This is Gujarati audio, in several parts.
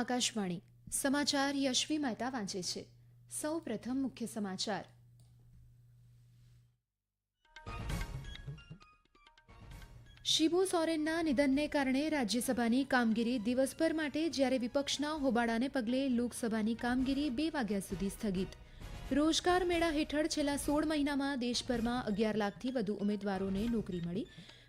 આકાશવાણી. સમાચાર યશવી મહેતા વાંચે છે. સૌ પ્રથમ મુખ્ય સમાચાર. શિબુ સોરેનના નિધનને કારણે રાજ્યસભાની કામગીરી દિવસભર માટે જ્યારે વિપક્ષના હોબાળાને પગલે લોકસભાની કામગીરી બે વાગ્યા સુધી સ્થગિત. રોજગાર મેળા હેઠળ છેલ્લા સોળ મહિનામાં દેશભરમાં અગિયાર લાખથી વધુ ઉમેદવારોને નોકરી મળી.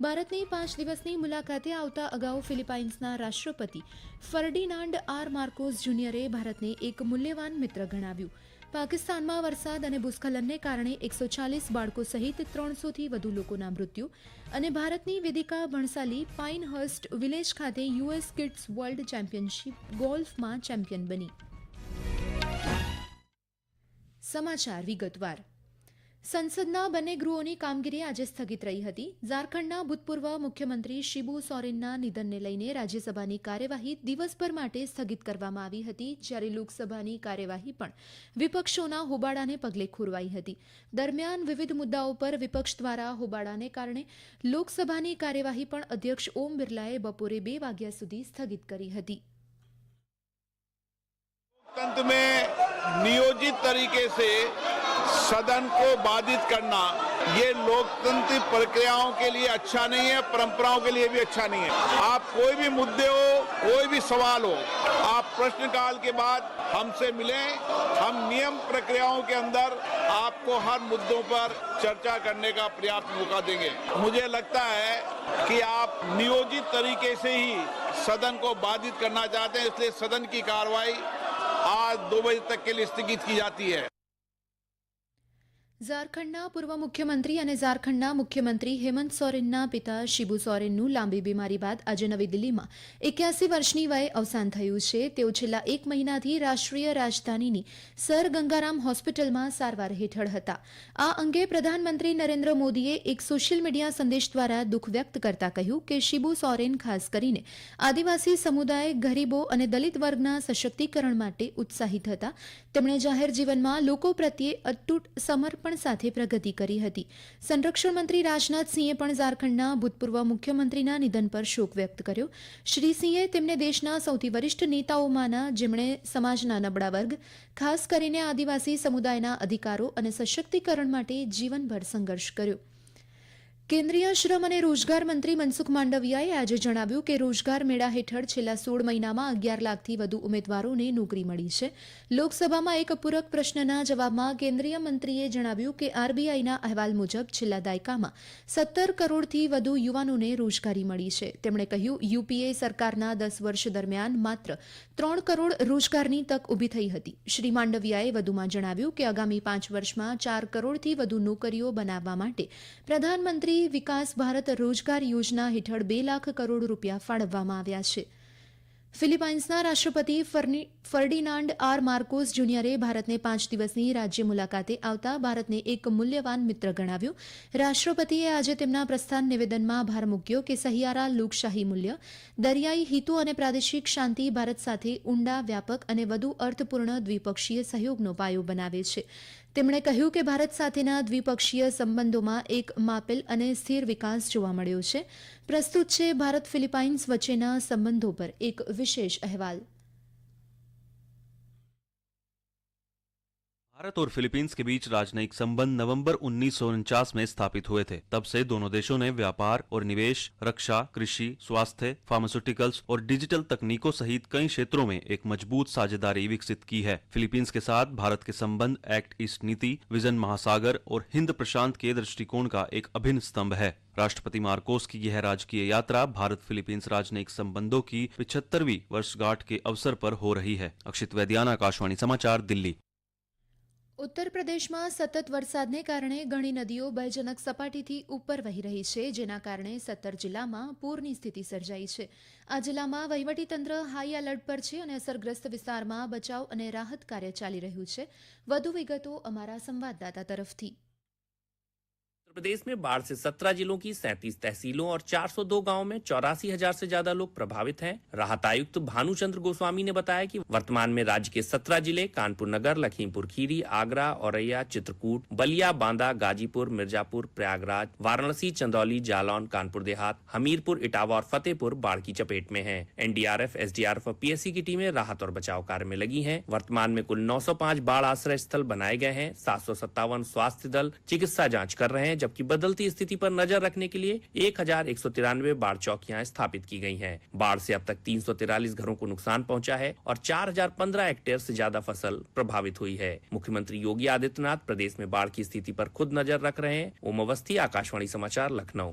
ભારતની પાંચ દિવસની મુલાકાતે આવતા અગાઉ ફિલિપાઇન્સના રાષ્ટ્રપતિ ફર્ડિનાન્ડ આર માર્કોસ જુનિયરે ભારતને એક મૂલ્યવાન મિત્ર ગણાવ્યું. પાકિસ્તાનમાં વરસાદ અને ભૂસ્ખલનને કારણે એકસો ચાલીસ બાળકો સહિત ત્રણસોથી વધુ લોકોના મૃત્યુ અને ભારતની વેદિકા ભણસાલી પાઇનહર્સ્ટ વિલેજ ખાતે યુએસ કિડ્સ વર્લ્ડ ચેમ્પિયનશિપ ગોલ્ફમાં ચેમ્પિયન બની. સમાચાર વિગતવાર. સંસદના બંને ગૃહોની કામગીરી આજે સ્થગિત રહી હતી. ઝારખંડના ભૂતપૂર્વ મુખ્યમંત્રી શિબુ સોરેનના નિધનને લઈને રાજ્યસભાની કાર્યવાહી દિવસભર માટે સ્થગિત કરવામાં આવી હતી. જ્યારે લોકસભાની કાર્યવાહી પણ વિપક્ષોના હોબાળાને પગલે ખોરવાઈ હતી. દરમિયાન વિવિધ મુદ્દાઓ પર વિપક્ષ દ્વારા હોબાળાને કારણે લોકસભાની કાર્યવાહી પણ અધ્યક્ષ ઓમ બિરલાએ બપોરે બે વાગ્યા સુધી સ્થગિત કરી હતી. નિયોજિત તરીકે सदन को बाधित करना, ये लोकतंत्र प्रक्रियाओं के लिए अच्छा नहीं है, परंपराओं के लिए भी अच्छा नहीं है। आप कोई भी मुद्दे हो, कोई भी सवाल हो, आप प्रश्नकाल के बाद हमसे मिलें, हम नियम प्रक्रियाओं के अंदर आपको हर मुद्दों पर चर्चा करने का पर्याप्त मौका देंगे। मुझे लगता है कि आप नियोजित तरीके से ही सदन को बाधित करना चाहते हैं, इसलिए सदन की कार्रवाई आज दो बजे तक के लिए स्थगित की जाती है। ઝારખંડના પૂર્વ મુખ્યમંત્રી અને ઝારખંડના મુખ્યમંત્રી હેમંત સોરેનના પિતા શિબુ સોરેનનું લાંબી બીમારી બાદ આજે નવી દિલ્હીમાં એક્યાસી વર્ષની વયે અવસાન થયું છે. તેઓ છેલ્લા એક મહિનાથી રાષ્ટ્રીય રાજધાનીની સર ગંગારામ હોસ્પિટલમાં સારવાર હેઠળ હતા. આ અંગે પ્રધાનમંત્રી નરેન્દ્ર મોદીએ એક સોશિયલ મીડિયા સંદેશ દ્વારા દુઃખ વ્યક્ત કરતા કહ્યું કે શિબુ સોરેન ખાસ કરીને આદિવાસી સમુદાય, ગરીબો અને દલિત વર્ગના સશક્તિકરણ માટે ઉત્સાહિત હતા. તેમણે જાહેર જીવનમાં લોકો પ્રત્યે અતૂટ સમર્પણ સાથે પ્રગતિ કરી હતી. સંરક્ષણ મંત્રી રાજનાથસિંહે પણ ઝારખંડના ભૂતપૂર્વ મુખ્યમંત્રીના નિધન પર શોક વ્યક્ત કર્યો. શ્રી સિંહે તેમને દેશના સૌથી વરિષ્ઠ નેતાઓમાંના, જેમણે સમાજના નબળા વર્ગ, ખાસ કરીને આદિવાસી સમુદાયના અધિકારો અને સશક્તિકરણ માટે જીવનભર સંઘર્ષ કર્યો. કેન્દ્રીય શ્રમ અને રોજગાર મંત્રી મનસુખ માંડવિયાએ આજે જણાવ્યું કે રોજગાર મેળા હેઠળ છેલ્લા સોળ મહિનામાં અગિયાર લાખથી વધુ ઉમેદવારોને નોકરી મળી છે. લોકસભામાં એક પૂરક પ્રશ્નના જવાબમાં કેન્દ્રીય મંત્રીએ જણાવ્યું કે આરબીઆઈના અહેવાલ મુજબ છેલ્લા દાયકામાં સત્તર કરોડથી વધુ યુવાનોને રોજગારી મળી છે. તેમણે કહ્યું, યુપીએ સરકારના દસ વર્ષ દરમિયાન માત્ર ત્રણ કરોડ રોજગારની તક ઊભી થઈ હતી. શ્રી માંડવિયાએ વધુમાં જણાવ્યું કે આગામી પાંચ વર્ષમાં ચાર કરોડથી વધુ નોકરીઓ બનાવવા માટે પ્રધાનમંત્રી વિકાસ ભારત રોજગાર યોજના હેઠળ બે લાખ કરોડ રૂપિયા ફાળવવામાં આવ્યા છે. ફિલિપાઇન્સના રાષ્ટ્રપતિ ફર્ડિનાન્ડ આર માર્કોસ જુનિયરે ભારતને પાંચ દિવસની રાજ્ય મુલાકાતે આવતા ભારતને એક મૂલ્યવાન મિત્ર ગણાવ્યું. રાષ્ટ્રપતિએ આજે તેમના પ્રસ્થાન નિવેદનમાં ભાર મૂક્યો કે સહિયારા લોકશાહી મૂલ્ય, દરિયાઈ હિતો અને પ્રાદેશિક શાંતિ ભારત સાથે ઊંડા, વ્યાપક અને વધુ અર્થપૂર્ણ દ્વિપક્ષીય સહયોગનો પાયો બનાવે છે. તેમણે કહ્યું કે ભારત સાથેના દ્વિપક્ષીય સંબંધોમાં એક માપેલ અને સ્થિર વિકાસ જોવા મળ્યો છે. પ્રસ્તુત છે, ભારત ફિલિપાઇન્સ વચ્ચેના સંબંધો પર એક વિશેષ અહેવાલ. भारत और फिलीपींस के बीच राजनयिक संबंध नवंबर उन्नीस सौ उनचास में स्थापित हुए थे। तब से दोनों देशों ने व्यापार और निवेश, रक्षा, कृषि, स्वास्थ्य फार्मास्यूटिकल्स और डिजिटल तकनीकों सहित कई क्षेत्रों में एक मज़बूत साझेदारी विकसित की है। फिलीपींस के साथ भारत के संबंध एक्ट ईस्ट नीति, विजन महासागर और हिंद प्रशांत के दृष्टिकोण का एक अभिन्न स्तंभ है। राष्ट्रपति मार्कोस की यह राजकीय यात्रा भारत फिलीपींस राजनयिक संबंधों की पिछहत्तरवीं वर्षगांठ के अवसर पर हो रही है। अक्षित वैद्यान, आकाशवाणी समाचार, दिल्ली। ઉત્તર પ્રદેશમાં સતત વરસાદને કારણે ઘણી નદીઓ ભયજનક સપાટીથી ઉપર વહી રહી છે, જેના કારણે સત્તર જિલ્લામાં પૂરની સ્થિતિ સર્જાઈ છે. આ જિલ્લામાં વહીવટીતંત્ર હાઈ એલર્ટ પર છે અને અસરગ્રસ્ત વિસ્તારમાં બચાવ અને રાહત કાર્ય ચાલી રહ્યું છે. વધુ વિગતો અમારા સંવાદદાતા તરફથી. प्रदेश में बाढ़ से 17 जिलों की 37 तहसीलों और 402 गाँवों में चौरासी हज़ार से ज़्यादा लोग प्रभावित हैं। राहत आयुक्त भानुचंद्र गोस्वामी ने बताया कि वर्तमान में राज्य के 17 ज़िले कानपुर नगर, लखीमपुर खीरी, आगरा, औरैया, चित्रकूट, बलिया, बांदा, गाजीपुर, मिर्जापुर, प्रयागराज, वाराणसी, चंदौली, जालौन, कानपुर देहात, हमीरपुर, इटावा और फतेहपुर बाढ़ की चपेट में है। एनडीआरएफ एसडीआरएफ और पीएससी की टीमें राहत और बचाव कार्य में लगी है। वर्तमान में कुल 905 बाढ़ आश्रय स्थल बनाए गए हैं। सात सौ सत्तावन स्वास्थ्य दल चिकित्सा जाँच कर रहे हैं जबकि बदलती स्थिति पर नज़र रखने के लिए एक हज़ार एक सौ तिरानवे बाढ़ चौकियाँ स्थापित की गई हैं। बाढ़ से अब तक तीन सौ तिरालीस घरों को नुकसान पहुँचा है और चार हज़ार पंद्रह हेक्टेयर से ज़्यादा फ़सल प्रभावित हुई है। मुख्यमंत्री योगी आदित्यनाथ प्रदेश में बाढ़ की स्थिति पर खुद नज़र रख रहे हैं। ओम अवस्थी, आकाशवाणी समाचार, लखनऊ।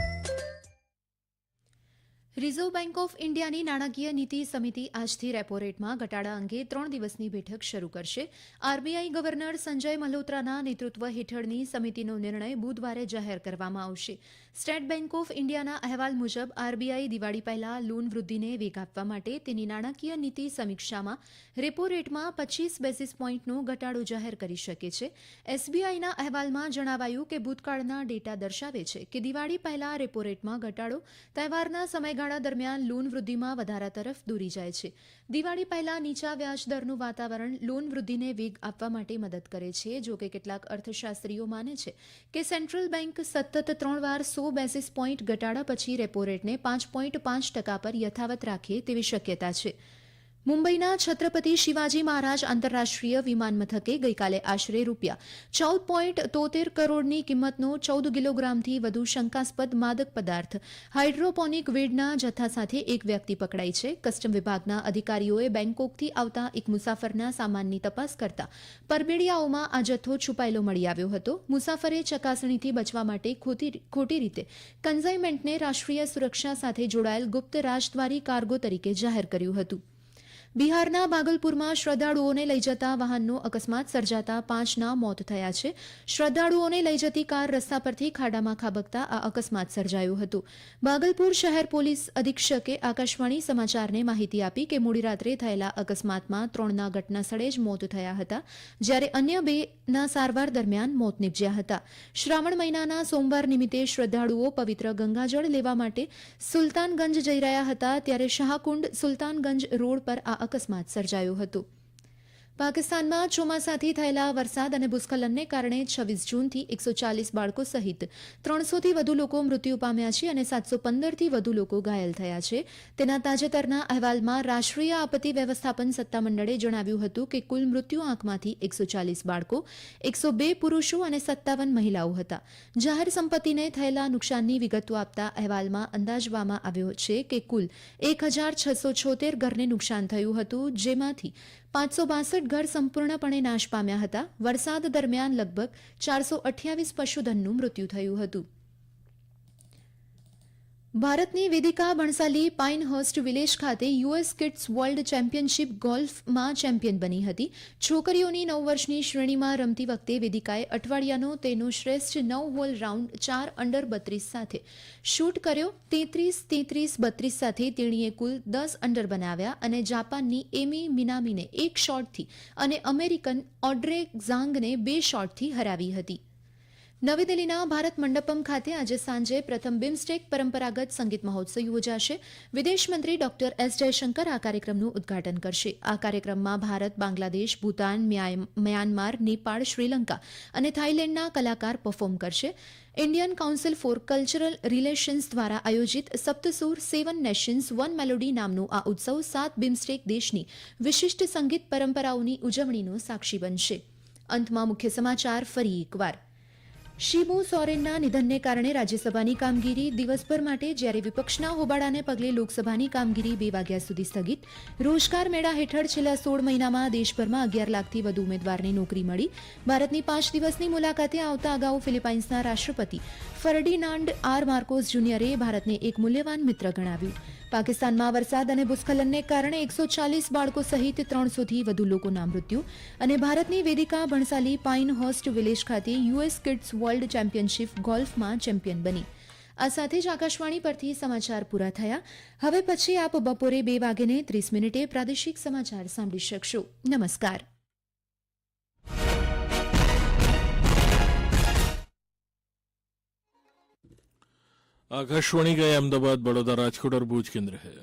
રિઝર્વ બેંક ઓફ ઇન્ડિયાની નાણાકીય નીતિ સમિતિ આજથી રેપો રેટમાં ઘટાડા અંગે ત્રણ દિવસની બેઠક શરૂ કરશે. આરબીઆઈ ગવર્નર સંજય મલ્હોત્રાના નેતૃત્વ હેઠળની સમિતિનો નિર્ણય બુધવારે જાહેર કરવામાં આવશે. સ્ટેટ બેંક ઓફ ઇન્ડિયાના અહેવાલ મુજબ, આરબીઆઈ દિવાળી પહેલા લોન વૃદ્ધિને વેગ આપવા માટે તેની નાણાકીય નીતિ સમીક્ષામાં રેપો રેટમાં પચીસ બેસીસ પોઇન્ટનો ઘટાડો જાહેર કરી શકે છે. એસબીઆઈના અહેવાલમાં જણાવાયું કે, ભૂતકાળના ડેટા દર્શાવે છે કે દિવાળી પહેલા રેપો રેટમાં ઘટાડો તહેવારના સમયગાળા દરમિયાન લોન વૃદ્ધિમાં વધારા તરફ દોરી જાય છે. દિવાળી પહેલા નીચા વ્યાજ દરનું વાતાવરણ લોન વૃદ્ધિને વેગ આપવા માટે મદદ કરે છે, જો કે કેટલાક અર્થશાસ્ત્રીઓ માને છે કે સેન્ટ્રલ બેંક સતત ત્રણ વાર સો બેસિસ પોઈન્ટ ઘટાડા પછી રેપો રેટને પાંચ પોઈન્ટ પાંચ ટકા પર યથાવત રાખે તેવી શક્યતા છે. મુંબઈના છત્રપતિ શિવાજી મહારાજ આંતરરાષ્ટ્રીય વિમાન મથકે ગઈકાલે આશરે રૂપિયા ચૌદ પોઈન્ટ તોતેર કરોડની કિંમતનો ચૌદ કિલોગ્રામથી વધુ શંકાસ્પદ માદક પદાર્થ હાઇડ્રોપોનિક વેડના જથ્થા સાથે એક વ્યક્તિ પકડાઈ છે. કસ્ટમ વિભાગના અધિકારીઓએ બેંકોકથી આવતા એક મુસાફરના સામાનની તપાસ કરતા પરબેડિયાઓમાં આ જથ્થો છુપાયેલો મળી આવ્યો હતો. મુસાફરે ચકાસણીથી બચવા માટે ખોટી રીતે કન્ઝાઇમેન્ટને રાષ્ટ્રીય સુરક્ષા સાથે જોડાયેલ ગુપ્ત રાજદ્વારી કાર્ગો તરીકે જાહેર કર્યું હતું. બિહારના ભાગલપુરમાં શ્રદ્ધાળુઓને લઈ જતા વાહનનો અકસ્માત સર્જાતા પાંચના મોત થયા છે. શ્રદ્ધાળુઓને લઈ જતી કાર રસ્તા પરથી ખાડામાં ખાબકતા આ અકસ્માત સર્જાયો હતો. ભાગલપુર શહેર પોલીસ અધિક્ષકે આકાશવાણી સમાચારને માહિતી આપી કે મોડી રાત્રે થયેલા અકસ્માતમાં ત્રણના ઘટના સ્થળે જ મોત થયા હતા, જ્યારે અન્ય બેના સારવાર દરમિયાન મોત નીપજ્યા હતા. શ્રાવણ મહિનાના સોમવાર નિમિત્તે શ્રદ્ધાળુઓ પવિત્ર ગંગાજળ લેવા માટે સુલતાનગંજ જઈ રહ્યા હતા, ત્યારે શાહકુંડ સુલતાનગંજ રોડ પર આ અકસ્માત સર્જાયો હતો. પાકિસ્તાનમાં ચોમાસાથી થયેલા વરસાદ અને ભૂસ્ખલનને કારણે છવ્વીસ જૂનથી એકસો ચાલીસ બાળકો સહિત ત્રણસોથી વધુ લોકો મૃત્યુ પામ્યા છે અને સાતસો પંદરથી વધુ લોકો ઘાયલ થયા છે. તેના તાજેતરના અહેવાલમાં રાષ્ટ્રીય આપત્તિ વ્યવસ્થાપન સત્તામંડળે જણાવ્યું હતું કે કુલ મૃત્યુ આંકમાંથી એકસો ચાલીસ બાળકો, એકસો બે પુરુષો અને સત્તાવન મહિલાઓ હતા. જાહેર સંપત્તિને થયેલા નુકસાનની વિગતો આપતા અહેવાલમાં અંદાજવામાં આવ્યો છે કે કુલ એક હજાર છસો છોતેર ઘરને નુકસાન થયું હતું, જેમાંથી પાંચસો બાસઠ ઘર સંપૂર્ણપણે નાશ પામ્યા હતા. વરસાદ દરમિયાન લગભગ ચારસો અઠ્યાવીસ પશુધનનું મૃત્યુ થયું હતું. ભારતની વેદિકા બણસાલી પાઇનહર્સ્ટ વિલેજ ખાતે યુએસ કિડ્સ વર્લ્ડ ચેમ્પિયનશિપ ગોલ્ફમાં ચેમ્પિયન બની હતી. છોકરીઓની નવ વર્ષની શ્રેણીમાં રમતી વખતે વેદિકાએ અઠવાડિયાનો તેનો શ્રેષ્ઠ નવ હોલ રાઉન્ડ ચાર અંડર બત્રીસ સાથે શૂટ કર્યો. તેત્રીસ તેત્રીસ, બત્રીસ સાથે તેણીએ કુલ દસ અંડર બનાવ્યા અને જાપાનની એમી મિનામીને એક શોટથી અને અમેરિકન ઓડ્રે ઝાંગને બે શોટથી હરાવી હતી. નવી દિલ્હીના ભારત મંડપમ ખાતે આજે સાંજે પ્રથમ બિમસ્ટેક પરંપરાગત સંગીત મહોત્સવ યોજાશે. વિદેશ મંત્રી ડોક્ટર એસ જયશંકર આ કાર્યક્રમનું ઉદ્ઘાટન કરશે. આ કાર્યક્રમમાં ભારત, બાંગ્લાદેશ, ભૂતાન મ્યાનમાર, નેપાળ, શ્રીલંકા અને થાઇલેન્ડના કલાકાર પરફોર્મ કરશે. Indian Council for Cultural Relations દ્વારા આયોજિત Saptasur Seven Nations One Melody નામનું આ ઉત્સવ સાત બિમસ્ટેક દેશની વિશિષ્ટ સંગીત પરંપરાઓની ઉજવણીનો સાક્ષી બનશે. અંતમાં મુખ્ય સમાચાર ફરી એકવાર. શિબુ સોરેનના નિધનને કારણે રાજ્યસભાની કામગીરી દિવસભર માટે જ્યારે વિપક્ષના હોબાળાને પગલે લોકસભાની કામગીરી બે વાગ્યા સુધી સ્થગિત, રોજગાર મેળા હેઠળ છેલ્લા સોળ મહિનામાં દેશભરમાં અગિયાર લાખથી વધુ ઉમેદવારને નોકરી મળી. ભારતની પાંચ દિવસની મુલાકાતે આવતા અગાઉ ફિલિપાઇન્સના રાષ્ટ્રપતિ ફર્ડિનાન્ડ આર માર્કોસ જુનિયરે ભારતને એક મૂલ્યવાન મિત્ર ગણાવ્યું. પાકિસ્તાનમાં વરસાદ અને ભૂસ્ખલનને કારણે એકસો ચાલીસ બાળકો સહિત ત્રણસોથી વધુ લોકોના મૃત્યુ અને ભારતની Vedika Bhansali Pinehurst village ખાતે યુએસ કિડ્સ વર્લ્ડ ચેમ્પિયનશિપ ગોલ્ફમાં ચેમ્પિયન બની. આ સાથે જ આકાશવાણી પરથી સમાચાર પૂરા થયા. હવે પછી આપ બપોરે બે વાગ્યે ત્રીસ મિનિટે પ્રાદેશિક સમાચાર સાંભળી શકશો. નમસ્કાર. आकाशवाणी का ये अहमदाबाद बड़ौदा राजकोट और भूज केंद्र है